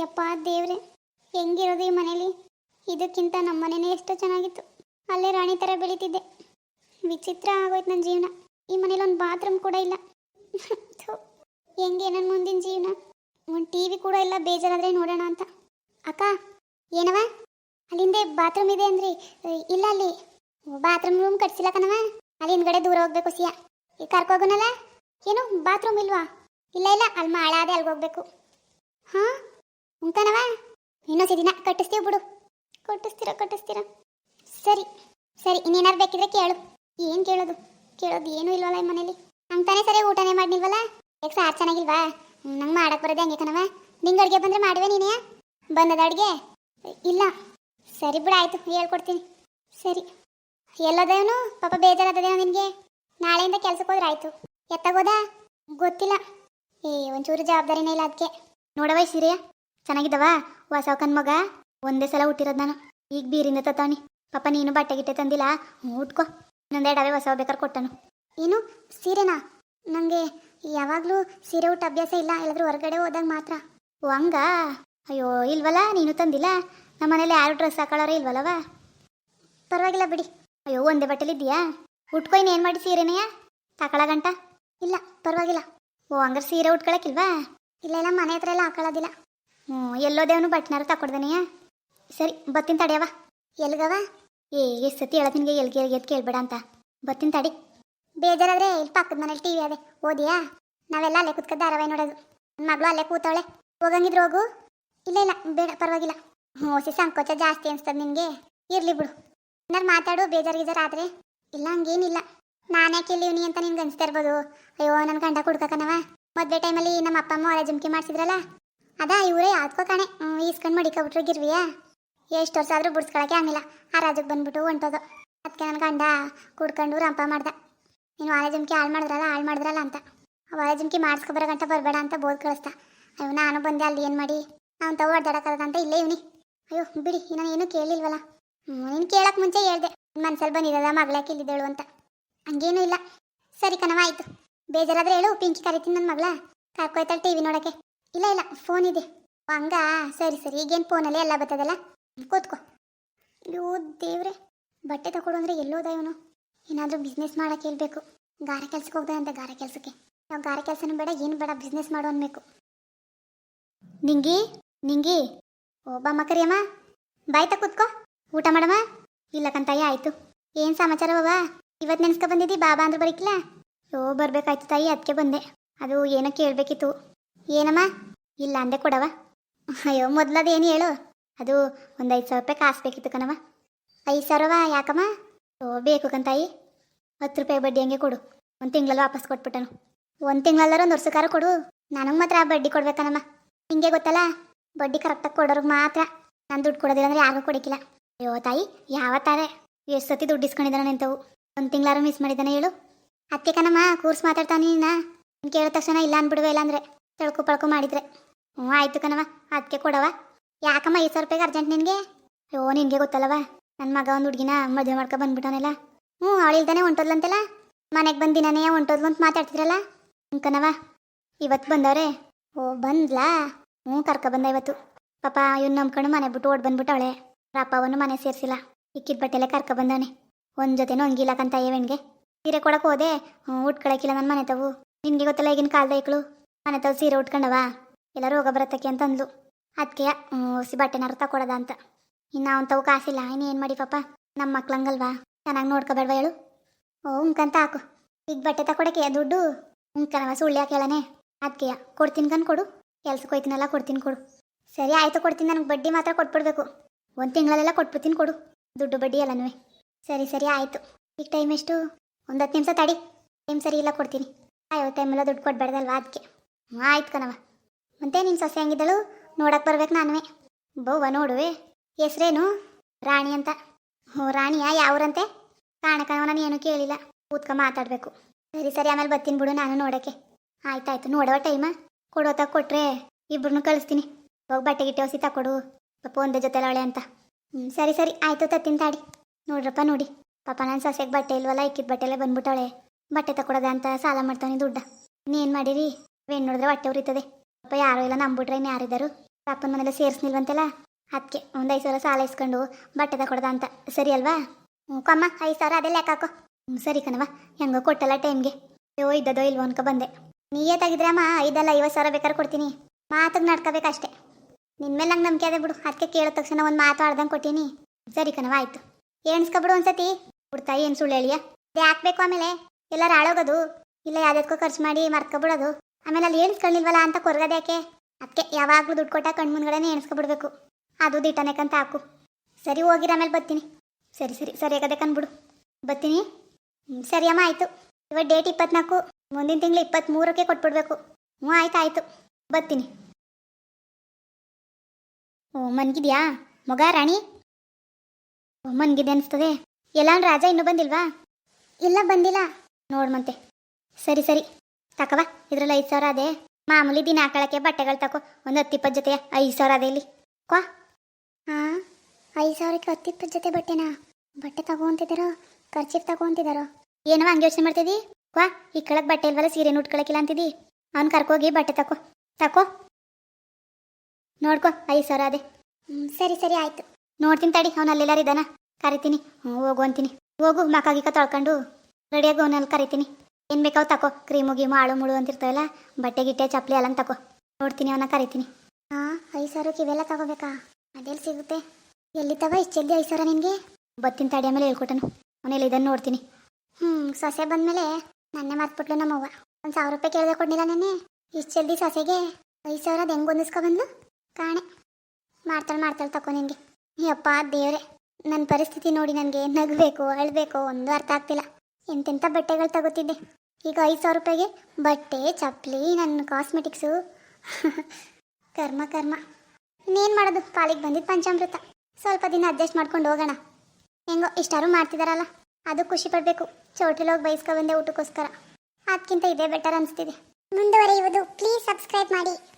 ಯಪ್ಪ ದೇವ್ರೆ, ಹೆಂಗಿರೋದು ಈ ಮನೇಲಿ? ಇದಕ್ಕಿಂತ ನಮ್ಮ ಮನೆನೇ ಎಷ್ಟು ಚೆನ್ನಾಗಿತ್ತು. ಅಲ್ಲೇ ರಾಣಿ ಥರ ಬೆಳೀತಿದ್ದೆ. ವಿಚಿತ್ರ ಆಗೋಯ್ತು ನನ್ನ ಜೀವನ. ಈ ಮನೇಲಿ ಒಂದು ಬಾತ್ರೂಮ್ ಕೂಡ ಇಲ್ಲ. ಹೆಂಗೆ ನನ್ನ ಮುಂದಿನ ಜೀವನ? ಒಂದು ಟಿ ವಿ ಕೂಡ ಇಲ್ಲ, ಬೇಜಾರಾದರೆ ನೋಡೋಣ ಅಂತ. ಅಕ್ಕ, ಏನವ? ಅಲ್ಲಿಂದ ಬಾತ್ರೂಮ್ ಇದೆ ಅಂದ್ರಿ. ಇಲ್ಲ ಅಲ್ಲಿ. ಬಾತ್ರೂಮ್ ರೂಮ್ ಕಟ್ಸಿಲ್ಲ ಕಣವ. ಅಲ್ಲಿ ಹಿಂದ್ಗಡೆ ದೂರ ಹೋಗ್ಬೇಕು ಸಿಯಾ. ಕರ್ಕೋಗೋನಲ್ಲ? ಏನು ಬಾತ್ರೂಮ್ ಇಲ್ವಾ? ಇಲ್ಲ ಇಲ್ಲ, ಅಲ್ಲಿ ಮಾಡಾದೆ ಅಲ್ಲಿಗೆ ಹೋಗ್ಬೇಕು. ಹಾ? ಉಂಕನವ? ಇನ್ನೊಂದು ದಿನ ಕಟ್ಟಿಸ್ತೀವಿ ಬಿಡು. ಕಟ್ಟಿಸ್ತೀರ ಕಟ್ಟಿಸ್ತೀರ. ಸರಿ ಸರಿ ಇನ್ನೇನಾರು ಬೇಕಿದ್ರೆ ಕೇಳು. ಏನು ಕೇಳೋದು? ಕೇಳೋದು ಏನೂ ಇಲ್ವಲ್ಲ ಈ ಮನೇಲಿ. ನಂಗೆ ಸರಿ ಊಟನೇ ಮಾಡಿಲ್ವಲ್ಲ ಯಾಕೆ ಸಾರ್ ಚೆನ್ನಾಗಿಲ್ವಾ? ನಂಗೆ ಮಾಡಕ್ಕೆ ಬರೋದೇ ಹಂಗೆ ಕಣವ ನಿಂಗೆ ಅಡುಗೆ ಬಂದರೆ ಮಾಡುವೆ ನೀನೇ? ಬಂದದ ಅಡುಗೆ? ಇಲ್ಲ. ಸರಿ ಬಿಡು, ಆಯಿತು, ಹೇಳ್ಕೊಡ್ತೀನಿ. ಸರಿ. ಎಲ್ಲೋದೇವನು? ಪಾಪ ಬೇಜಾರದೇನೋ ನಿನಗೆ? ನಾಳೆಯಿಂದ ಕೆಲ್ಸಕ್ಕೆ ಹೋದ್ರೆ ಆಯಿತು. ಎತ್ತಾಗೋದಾ? ಗೊತ್ತಿಲ್ಲ. ಏ, ಒಂಚೂರು ಜವಾಬ್ದಾರಿನೇ ಇಲ್ಲ ಅದಕ್ಕೆ ನೋಡವ ಸೀರೆಯ? ಚೆನ್ನಾಗಿದ್ದವ? ಕನ್ ಮಗ? ಒಂದೇ ಸಲ ಹುಟ್ಟಿರೋದು ನಾನು. ಈಗ ಬೀರಿಂದ ತತಾವಣಿ ಪಾಪ ನೀನು ಬಟ್ಟೆ ಗಿಟ್ಟೆ ತಂದಿಲ್ಲ. ಉಟ್ಕೋ ಇನ್ನೊಂದೆರಡು ಅವೇ ಹೊಸ ಬೇಕಾದ್ರೆ ಕೊಟ್ಟನು. ಏನು? ಸೀರೆನಾ? ನನಗೆ ಯಾವಾಗಲೂ ಸೀರೆ ಊಟ ಅಭ್ಯಾಸ ಇಲ್ಲ. ಎಲ್ಲಾದರೂ ಹೊರಗಡೆ ಹೋದಾಗ ಮಾತ್ರ. ಓ, ಹಂಗ? ಅಯ್ಯೋ, ಇಲ್ವಲ್ಲ? ನೀನು ತಂದಿಲ್ಲ? ನಮ್ಮ ಮನೇಲಿ ಯಾರು ಡ್ರೆಸ್ ಹಾಕೊಳ್ಳೋರೇ ಇಲ್ವಲ್ಲವ? ಪರವಾಗಿಲ್ಲ ಬಿಡಿ. ಅಯ್ಯೋ, ಒಂದೇ ಬಟ್ಟೆಲಿ ಇದೆಯಾ ಉಟ್ಕೊ ಏನು ಮಾಡಿ ಸೀರೆನೆಯ ಗಂಟ. ಇಲ್ಲ, ಪರವಾಗಿಲ್ಲ. ಓ, ಹಂಗಾರೆ ಸೀರೆ ಉಟ್ಕೊಳಕ್ಕಿಲ್ವಾ ಇಲ್ಲ ಇಲ್ಲ, ಮನೆ ಹತ್ರ ಎಲ್ಲ ಹಾಕೊಳ್ಳೋದಿಲ್ಲ. ಹ್ಞೂ ಎಲ್ಲೋದೇವನು ಬಟ್ನಾರು ತಕೊಡ್ದನೆಯಾ ಸರಿ, ಬತ್ತಿನ ತಡೆಯವ ಎಲ್ಗವ ಏ, ಎಷ್ಟು ಸತಿ ಹೇಳೋ ನಿನಗೆ ಎಲ್ಗೆ ಎಲ್ಗೆ ಕೇಳಬೇಡ ಅಂತ. ಬತ್ತಿನ ತಡಿ. ಬೇಜಾರಾದ್ರೆ ಇಲ್ಲಿ ಪಕ್ಕದ ಮನೇಲಿ ಟಿ ವಿ ಅದೇ. ಓದಿಯಾ? ನಾವೆಲ್ಲ ಅಲ್ಲೇ ಕುತ್ಕೊ ಧಾರಾವಾಹಿ ನೋಡೋದು. ಮಗಳು ಅಲ್ಲೇ ಕೂತವಳೆ. ಹೋಗಂಗಿದ್ರು ಹೋಗು. ಇಲ್ಲ ಇಲ್ಲ, ಬೇಡ, ಪರವಾಗಿಲ್ಲ. ಹ್ಞೂ ಸಿ ಸಂಕೋಚ ಜಾಸ್ತಿ ಅನ್ಸ್ತದ ನಿನಗೆ. ಇರ್ಲಿ ಬಿಡು. ನಾನು ಮಾತಾಡು, ಬೇಜಾರು ಗೀಜಾರು ಆದ್ರೆ. ಇಲ್ಲ, ಹಂಗೇನಿಲ್ಲ. ನಾನೇ ಇಲ್ಲಿವ್ನಿ ಅಂತ ನಿನ್ಗೆ ಅನಿಸ್ತಾ ಇರ್ಬೋದು? ಅಯ್ಯೋ ನನ್ನ ಗಂಡ ಕುಡ್ಕಕನವ ಮದುವೆ ಟೈಮಲ್ಲಿ ನಮ್ಮ ಅಪ್ಪ ಅಮ್ಮ ಹೊರ ಜುಮ್ಕಿ ಮಾಡಿಸಿದ್ರಲ್ಲ? ಅದಾ, ಇವರೇ ಯಾವ್ದಕ್ಕೋ ಕಣೆ. ಈಸ್ಕೊಂಡು ಮಡಿಕೊಬಿಟ್ರು ಗಿರ್ವಿಯಾ. ಎಷ್ಟು ವರ್ಷ ಆದ್ರೂ ಬಿಡ್ಸ್ಕೊಳಕ್ಕೆ ಆಗಿಲ್ಲ ಆ ರಾಜಕ್ಕೆ ಬಂದ್ಬಿಟ್ಟು ಹೊಂಟೋದು. ಅದಕ್ಕೆ ನನ್ನ ಗಂಡ ಕುಡ್ಕೊಂಡು ರಂಪ ಮಾಡ್ದೆ. ನೀನು ವಾಲೆ ಜುಮ್ಕಿ ಹಾಳು ಮಾಡಿದ್ರಲ್ಲ ಹಾಳು ಮಾಡಿದ್ರಲ್ಲ ಅಂತ. ವಾಲ ಜುಮ್ಕಿ ಗಂಟ ಬರಬೇಡ ಅಂತ ಬೋದ್ ಕಳಿಸ್ದ ಅಯ್ಯೋ, ನಾನು ಬಂದೆ ಅಲ್ಲಿ ಏನು ಮಾಡಿ? ಅವ್ನು ತಗೋ ಅಂತ ಇಲ್ಲೇ ಇವನಿ. ಅಯ್ಯೋ, ಬಿಡಿ ನಾನು ಏನೂ ಕೇಳಿಲ್ವಲ್ಲ ನೀನು ಕೇಳಕ್ಕೆ ಮುಂಚೆ ಹೇಳ್ದೆ. ಮನ್ಸಲ್ಲಿ ಬಂದಿದ್ದಲ್ಲ ಮಗಳಾಕೆ ಇಲ್ಲಿದ್ದೇಳು ಅಂತ. ಹಂಗೇನೂ ಇಲ್ಲ. ಸರಿ ಕಣವ ಆಯಿತು. ಬೇಜಾರಾದ್ರೆ ಹೇಳು, ಪಿಂಕಿ ಕರಿತೀನಿ ನನ್ನ ಮಗಳ. ಕರ್ಕೊಯ್ತಾಳೆ ಟಿ ವಿ ನೋಡೋಕ್ಕೆ. ಇಲ್ಲ ಇಲ್ಲ ಫೋನ್ ಇದೆ. ಹಂಗ? ಸರಿ ಸರಿ. ಈಗೇನು ಫೋನಲ್ಲಿ ಎಲ್ಲ ಬರ್ತದಲ್ಲ? ಕೂತ್ಕೋ. ಅಯ್ಯೋ, ದೇವ್ರೆ. ಬಟ್ಟೆ ತಗೊಡು ಅಂದರೆ ಎಲ್ಲೋದ ಇವನು. ಏನಾದರೂ ಬಿಸ್ನೆಸ್ ಮಾಡಕ್ಕೆ ಹೇಳ್ಬೇಕು. ಗಾರೆ ಕೆಲ್ಸಕ್ಕೆ ಅಂತ ಗಾರೆ ಕೆಲಸಕ್ಕೆ. ನಾವು ಗಾರೆ ಕೆಲಸನೂ ಬೇಡ, ಏನು ಬೇಡ ಬಿಸ್ನೆಸ್ ಮಾಡು ಅನ್ಬೇಕು. ನಿಂಗಿ ನಿಂಗಿ. ಓ ಬಮ್ಮ ಕರಿಯಮ್ಮ ಬಾಯ್ತಾ ಕೂತ್ಕೋ. ಊಟ ಮಾಡಮ್ಮ. ಇಲ್ಲ ಕಂತಾಯಿ, ಆಯ್ತು. ಏನು ಸಮಾಚಾರ ಬಾಬಾ ಇವತ್ತು ನೆನ್ಸ್ಕೊ ಬಂದಿದ್ದಿ ಬಾಬಾ ಅಂದ್ರೆ ಬರೀಕಿಲ್ಲ? ಓ ಬರ್ಬೇಕಾಯ್ತು ತಾಯಿ ಅದಕ್ಕೆ ಬಂದೆ. ಅದು ಏನೋ ಕೇಳಬೇಕಿತ್ತು. ಏನಮ್ಮ? ಇಲ್ಲ ಅಂದೆ ಕೊಡವ. ಅಯ್ಯೋ ಮೊದ್ಲದು ಏನು ಹೇಳು? ಅದು ಒಂದು ಐದು ಸಾವಿರ ರೂಪಾಯಿ ಕಾಸು ಬೇಕಿತ್ತು ಕಣವ ಐದು ಸಾವಿರವ ಯಾಕಮ್ಮ? ಓ, ಬೇಕು ಕಂತಾಯಿ. ಹತ್ತು ರೂಪಾಯಿ ಬಡ್ಡಿ ಹಂಗೆ ಕೊಡು. ಒಂದು ತಿಂಗಳಲ್ಲಿ ವಾಪಸ್ ಕೊಟ್ಬಿಟ್ಟನು. ಒಂದು ತಿಂಗಳಲ್ಲಾರ ಒಂದು ವರ್ಷಕ್ಕಾರ ಕೊಡು. ನನಗೆ ಮಾತ್ರ ಬಡ್ಡಿ ಕೊಡ್ಬೇಕನಮ್ಮ ನಿಂಗೆ ಗೊತ್ತಲ್ಲ? ಬಡ್ಡಿ ಕರೆಕ್ಟಾಗಿ ಕೊಡೋರು ಮಾತ್ರ. ನಾನು ದುಡ್ಡು ಕೊಡೋದಿಲ್ಲ ಅಂದ್ರೆ ಯಾರಿಗೂ ಕೊಡಕ್ಕಿಲ್ಲ. ಅಯ್ಯೋ, ತಾಯಿ, ಯಾವತ್ತಾರೆ? ಎಷ್ಟು ಸತಿ ದುಡ್ಡು ಇಸ್ಕೊಂಡಿದ್ದಾನೆ ನಿಂತವು. ಒಂದು ತಿಂಗಳಾರು ಮಿಸ್ ಮಾಡಿದ್ದಾನೆ ಹೇಳು. ಅತ್ತೆ ಕಣಮ್ಮ, ಕೂರ್ಸ್ ಮಾತಾಡ್ತಾನೆ ನೀನು ಕೇಳಿದ ತಕ್ಷಣ ಇಲ್ಲ ಅಂದ್ಬಿಡುವೆ ಇಲ್ಲ ಅಂದ್ರೆ. ತಳ್ಕೊ ಪಳ್ಕು ಮಾಡಿದ್ರೆ. ಹ್ಞೂ, ಆಯ್ತು ಕಣವ ಅದಕ್ಕೆ ಕೊಡವ ಯಾಕಮ್ಮ ಐದು ಸಾವಿರ ರೂಪಾಯಿಗೆ ಅರ್ಜೆಂಟ್ ನಿನಗೆ? ಅಯ್ಯೋ, ನಿನಗೆ ಗೊತ್ತಲ್ಲವ ನನ್ನ ಮಗ ಒಂದು ಹುಡುಗಿನ ಮದುವೆ ಮಾಡ್ಕೊ ಬಂದ್ಬಿಟ್ಟವನಿಲ್ಲ. ಹ್ಞೂ ಅವಳಿಲ್ದಾನೆ ಹೊಂಟೋದ್ಲಂತೆಲ್ಲ? ಮನೆಗೆ ಬಂದು ದಿನನೇ ಹೊಂಟೋದ್ಲು ಅಂತ ಮಾತಾಡ್ತಿದ್ರಲ್ಲ? ಹ್ಞೂ ಕಣವ ಇವತ್ತು ಬಂದವ್ರೆ? ಓ, ಬಂದ್ಲಾ? ಹ್ಞೂ, ಕರ್ಕೊ ಬಂದ ಇವತ್ತು. ಪಾಪ, ಇವ್ನು ನಂಬ್ಕೊಂಡು ಮನೆ ಬಿಟ್ಟು ಓಡ್ ಬಂದ್ಬಿಟ್ಟವಳೆ. ಅಪ್ಪವನ್ನು ಮನೆ ಸೇರಿಸಿಲ್ಲ. ಇಕ್ಕಿದ ಬಟ್ಟೆಲೆ ಕರ್ಕೊ ಬಂದವನೆ. ಒಂದು ಜೊತೆನೂ ಹಂಗಿಲ್ಲ ಕಂತ ಸೀರೆ ಕೊಡಕ್ಕೆ ಹೋದೆ. ಹ್ಞೂ ಉಟ್ಕೊಳಕ್ಕಿಲ್ಲ ನನ್ನ ಮನೆ ತಾವು. ನಿನಗೆ ಗೊತ್ತಲ್ಲ ಈಗಿನ ಕಾಲದ ಐಕ್ಳು? ಮನೆ ತಾವು ಸೀರೆ ಉಟ್ಕೊಂಡವ? ಎಲ್ಲ ರೋಗ ಬರತ್ತಕ್ಕೆ ಅಂತ ಅಂದ್ಲು ಅದಕ್ಕೆ ಸಿ ಬಟ್ಟೆನಾರು ತಕೊಡದ ಅಂತ. ಇನ್ನು ಅವನು ಕಾಸಿಲ್ಲ ಇನ್ನು ಏನು ಮಾಡಿ ಪಾಪ? ನಮ್ಮ ಮಕ್ಳಂಗಲ್ವಾ ಚೆನ್ನಾಗಿ ನೋಡ್ಕೋಬೇಡ್ವಾ ಹೇಳು? ಓ, ಉಂಕಂತ ಹಾಕು. ಈಗ ಬಟ್ಟೆ ತಕೊಡಕ್ಕೆ ದುಡ್ಡು? ಉಂಕನವ ಸುಳ್ಳು ಯಾಕೆ ಹೇಳನೆ ಅದಕ್ಕೆ ಕೊಡ್ತೀನಿ ಕನ್ ಕೊಡು. ಕೆಲ್ಸಕ್ಕೆ ಹೋಯ್ತೀನಲ್ಲ, ಕೊಡ್ತೀನಿ ಕೊಡು. ಸರಿ, ಆಯ್ತು ಕೊಡ್ತೀನಿ. ನನಗೆ ಬಡ್ಡಿ ಮಾತ್ರ ಕೊಟ್ಬಿಡ್ಬೇಕು. ಒಂದು ತಿಂಗಳಲ್ಲೆಲ್ಲ ಕೊಟ್ಬಿಡ್ತೀನಿ ಕೊಡು. ದುಡ್ಡು ಬಡ್ಡಿ ಎಲ್ಲನೂ ಸರಿ ಸರಿ, ಆಯಿತು. ಈಗ ಟೈಮ್ ಎಷ್ಟು? ಒಂದು ಹತ್ತು ನಿಮಿಷ ತಡಿ. ಟೈಮ್ ಸರಿ ಇಲ್ಲ, ಕೊಡ್ತೀನಿ. ಟೈಮ್ ಟೈಮೆಲ್ಲ ದುಡ್ಡು ಕೊಡ್ಬೇಡ್ದಲ್ವಾ ಅದಕ್ಕೆ ಆಯ್ತು ಕಣವ ಮತ್ತೆ ನಿನ್ನ ಸೊಸೆ ಹೆಂಗಿದ್ದಳು? ನೋಡಕ್ಕೆ ಬರ್ಬೇಕು ನಾನುವೆ. ಬೌವ ನೋಡುವೆ. ಹೆಸ್ರೇನು? ರಾಣಿ ಅಂತ. ಹ್ಞೂ ರಾಣಿಯಾ? ಯಾವ್ರಂತೆ? ಕಾಣಕನವ ನಾನು ಏನೂ ಕೇಳಿಲ್ಲ. ಕೂತ್ಕ ಮಾತಾಡಬೇಕು. ಸರಿ ಸರಿ, ಆಮೇಲೆ ಬರ್ತೀನಿ ಬಿಡು ನಾನು ನೋಡೋಕ್ಕೆ. ಆಯ್ತಾಯ್ತು, ನೋಡುವ ಟೈಮ ಕೊಡೋತ ಕೊಟ್ರೆ ಇಬ್ರನ್ನೂ ಕಳಿಸ್ತೀನಿ. ಹೋಗಿ ಬಟ್ಟೆ ಗಿಟ್ಟೆ ಹೊಸಿ ತಕೊಡು. ಪಾಪ ಒಂದೇ ಜೊತೆ ಅವಳೆ ಅಂತ. ಹ್ಞೂ ಸರಿ ಸರಿ, ಆಯ್ತು, ತತ್ತೀನಿ ತಾಡಿ. ನೋಡ್ರಪ್ಪ, ನೋಡಿ. ಪಾಪ ನನ್ನ ಸೊಸೆಗೆ ಬಟ್ಟೆ ಇಲ್ವಲ್ಲ, ಇಕ್ಕಿದ ಬಟ್ಟೆಲ್ಲೇ ಬಂದ್ಬಿಟ್ಟವಳೆ. ಬಟ್ಟೆ ತಕೊಡೋದ ಅಂತ ಸಾಲ ಮಾಡ್ತಾನೆ ದುಡ್ಡ. ನೀನು ಮಾಡಿರಿ? ಏನು ನೋಡಿದ್ರೆ ಹೊಟ್ಟೆ ಉರಿತದೆ. ಪಾಪ ಯಾರೋ ಇಲ್ಲ ನಂಬಿಟ್ರೆ ಇನ್ನು ಯಾರಿದ್ದಾರು ಅಪ್ಪನ ಮನೇಲಿ ಸೇರಿಸ್ನಿಲ್ವಂತೆಲ್ಲ? ಅದಕ್ಕೆ ಒಂದು ಐದು ಸಾವಿರ ಸಾಲ ಇಸ್ಕೊಂಡು ಬಟ್ಟೆ ತಗೊಡ್ದ ಅಂತ. ಸರಿ ಅಲ್ವಾ? ಹ್ಞೂ ಕಮ್ಮ, ಐದು ಸಾವಿರ ಅದೇ ಲೆಕ್ಕ ಹಾಕೋ. ಹ್ಞೂ ಸರಿ ಕಣವ ಹೆಂಗೋ ಕೊಟ್ಟಲ್ಲ ಟೈಮ್ಗೆ. ಅಯ್ಯೋ ಇದ್ದದೋ ಇಲ್ವೋ ಅನ್ಕೊ ಬಂದೆ. ನೀಯೇ ತೆಗಿದ್ರೆ ಅಮ್ಮ, ಐದಲ್ಲ ಐವತ್ತು ಸಾವಿರ ಬೇಕಾದ್ರೆ ಕೊಡ್ತೀನಿ. ಮಾತಿಗೆ ನಡ್ಕೋಬೇಕಷ್ಟೇ. ನಿನ್ನ ಮೇಲೆ ನಂಗೆ ನಂಬಿಕೆ ಅದೇ ಬಿಡು. ಅದಕ್ಕೆ ಕೇಳಿದ ತಕ್ಷಣ ಒಂದು ಮಾತು ಆಡ್ದಂಗೆ ಕೊಟ್ಟೀನಿ. ಸರಿ ಕಣವ ಆಯ್ತು. ಎಣಿಸ್ಕೊಬಿಡು ಒಂದ್ಸತಿ. ಕೊಡ್ತಾಯಿ ಏನು ಸುಳ್ಳು ಹೇಳಿಯ? ಇದು ಹಾಕ್ಬೇಕು ಆಮೇಲೆ? ಎಲ್ಲರೂ ಆಳೋಗೋದು ಇಲ್ಲ ಯಾವುದಕ್ಕೋ ಖರ್ಚು ಮಾಡಿ ಮರ್ಕೊಬಿಡೋದು ಆಮೇಲೆ ಅಲ್ಲಿ ಎಣಿಸ್ಕೊಳ್ಳಿಲ್ವಲ್ಲ ಅಂತ ಕೊರಗದ್ಯಾಕೆ ಅದಕ್ಕೆ ಯಾವಾಗಲೂ ದುಡ್ಡು ಕೊಟ್ಟ ಕಣ್ಣು ಮುಂದ್ಗಡೆನೇ ಎಣಿಸ್ಕೊಬಿಡ್ಬೇಕು. ಅದು ದಿಟ್ಟನೆಕಂತ ಹಾಕು. ಸರಿ ಹೋಗಿರ ಆಮೇಲೆ ಬರ್ತೀನಿ ಸರಿ ಸರಿ ಸರಿ ಆಗದೆ ಕಂದ್ಬಿಡು ಬರ್ತೀನಿ ಸರಿ ಅಮ್ಮ, ಆಯಿತು. ಇವತ್ತು ಡೇಟ್ ಇಪ್ಪತ್ನಾಲ್ಕು. ಮುಂದಿನ ತಿಂಗಳು ಇಪ್ಪತ್ತ್ಮೂರಕ್ಕೆ ಕೊಟ್ಬಿಡ್ಬೇಕು. ಹ್ಞೂ ಆಯ್ತು, ಆಯಿತು. ಬರ್ತೀನಿ ಓ, ಮನ್ಗಿದ್ಯಾ? ಮಗ, ರಾಣಿ? ಓ ಮನ್ಗಿದೆ ಅನಿಸ್ತದೆ. ಎಲ್ಲ ರಾಜ ಇನ್ನೂ ಬಂದಿಲ್ವಾ? ಇಲ್ಲ, ಬಂದಿಲ್ಲ. ನೋಡ್ಮಂತೆ ಸರಿ ಸರಿ. ತಕವ ಇದ್ರಲ್ಲಿ ಐದು ಸಾವಿರ ಅದೇ. ಮಾಮೂಲಿ ದಿನ ಹಾಕೊಳಕ್ಕೆ ಬಟ್ಟೆಗಳು ತಕೋ ಒಂದು ಹತ್ತಿಪ್ಪತ್ತು ಜೊತೆ ಐದು ಸಾವಿರ ಅದೇ ಇಲ್ಲಿ. ಕ್ವಾ ಹಾಂ ಐದು ಸಾವಿರಕ್ಕೆ ಹತ್ತಿಪ್ಪತ್ತು ಜೊತೆ ಬಟ್ಟೆನಾ? ಬಟ್ಟೆ ತಗೊಂತಿದ್ದಾರೋ ಖರ್ಚಿಗೆ ತಗೊಂತಿದ್ದಾರೋ ಏನೋ ಹಂಗೆ ಯೋಚನೆ ಮಾಡ್ತಿದ್ದಿ? ಕ್ವಾ ಈ ಕಳಕ್ ಬಟ್ಟೆ ಇಲ್ವಲ್ಲ ಸೀರೆ ಉಟ್ಕೊಳಕಿಲ್ಲ ಅಂತಿದ್ದಿ? ಅವ್ನು ಕರ್ಕೋಗಿ ಬಟ್ಟೆ ತಕೋ. ತಕೋ. ನೋಡ್ಕೋ ಐದು ಸಾವಿರ ಅದೇ. ಹ್ಞೂ ಸರಿ ಸರಿ ಆಯಿತು. ನೋಡ್ತೀನಿ ತಡಿ ಅವ್ನು ಅಲ್ಲೆಲ್ಲರಿದ್ದಾನ ಕರಿತೀನಿ. ಹ್ಞೂ ಹೋಗು ಅಂತೀನಿ. ಹೋಗು ಮಕ್ಕಾಗಿಕ್ಕ ತೊಳ್ಕೊಂಡು. ರೆಡಿಯಾಗಿ ಅವನಲ್ಲಿ ಕರಿತೀನಿ. ಏನು ಬೇಕಾವ್ ತಕೋ. ಕ್ರೀಮು ಗೀಮು ಆಳು ಮುಳು ಅಂತಿರ್ತಾವಲ್ಲ ಬಟ್ಟೆ ಗಿಟ್ಟೆ ಚಪ್ಪಲಿ ಎಲ್ಲ ತಕೋ. ನೋಡ್ತೀನಿ ಅವನ್ನ ಕರಿತೀನಿ. ಹಾಂ ಐದು ಸಾವಿರಕ್ಕೆ ಇವೆಲ್ಲ ತಗೋಬೇಕಾ? ಅದೆಲ್ಲಿ ಸಿಗುತ್ತೆ? ಎಲ್ಲಿ ತಗೋ? ಇಷ್ಟು ಜಲ್ದಿ ಐದು ಸಾವಿರ ನಿನಗೆ? ಬತ್ತಿನ ತಡಿಯ ಮೇಲೆ ಹೇಳ್ಕೊಟ್ಟನು. ಅವನೆಲ್ಲ ಇದನ್ನು ನೋಡ್ತೀನಿ. ಹ್ಞೂ ಸೊಸೆ ಬಂದಮೇಲೆ ನನ್ನೇ ಮರ್ತ್ಬಿಟ್ಲು ನಮ್ಮವ್ವ. ಒಂದು ಸಾವಿರ ರೂಪಾಯಿ ಕೇಳಿದೆ ಕೊಡ್ಲಿಲ್ಲ ನೆನ್ನೆ. ಇಷ್ಟು ಜಲ್ದಿ ಸೊಸೆಗೆ ಐದು ಸಾವಿರ ಅದು ಹೆಂಗೆ ಹೊಂದಿಸ್ಕೊಬಂದು ಕಾಣೆ. ಮಾಡ್ತಾಳೆ ಮಾಡ್ತಾಳೆ ತಕೋ ನಿನಗೆ. ಯಪ್ಪ ದೇವ್ರೆ. ನನ್ನ ಪರಿಸ್ಥಿತಿ ನೋಡಿ ನನಗೆ ನಗಬೇಕು ಅಳಬೇಕು ಒಂದು ಅರ್ಥ ಆಗ್ತಿಲ್ಲ. ಎಂತೆಂಥ ಬಟ್ಟೆಗಳು ತಗೋತಿದ್ದೆ. ಈಗ ಐದು ಸಾವಿರ ರೂಪಾಯಿಗೆ ಬಟ್ಟೆ, ಚಪ್ಪಲಿ, ನನ್ನ ಕಾಸ್ಮೆಟಿಕ್ಸು ಕರ್ಮ ಕರ್ಮ. ಇನ್ನೇನು ಮಾಡೋದು? ಪಾಲಿಗೆ ಬಂದಿದ್ದು ಪಂಚಾಮೃತ. ಸ್ವಲ್ಪ ದಿನ ಅಡ್ಜಸ್ಟ್ ಮಾಡ್ಕೊಂಡು ಹೋಗೋಣ. ಹೆಂಗೋ, ಇಷ್ಟಾರು ಮಾಡ್ತಿದಾರಲ್ಲ. ಅದು ಖುಷಿ ಪಡಬೇಕು. ಚೌಟ್ರಿಲೋಗಿ ಬೈಸ್ಕೊ ಬಂದೆ ಊಟಕ್ಕೋಸ್ಕರ. ಅದಕ್ಕಿಂತ ಇದೇ ಬೆಟರ್ ಅನಿಸ್ತಿದೆ. ಮುಂದುವರಿಯುವುದು ಪ್ಲೀಸ್ ಸಬ್ಸ್ಕ್ರೈಬ್ ಮಾಡಿ.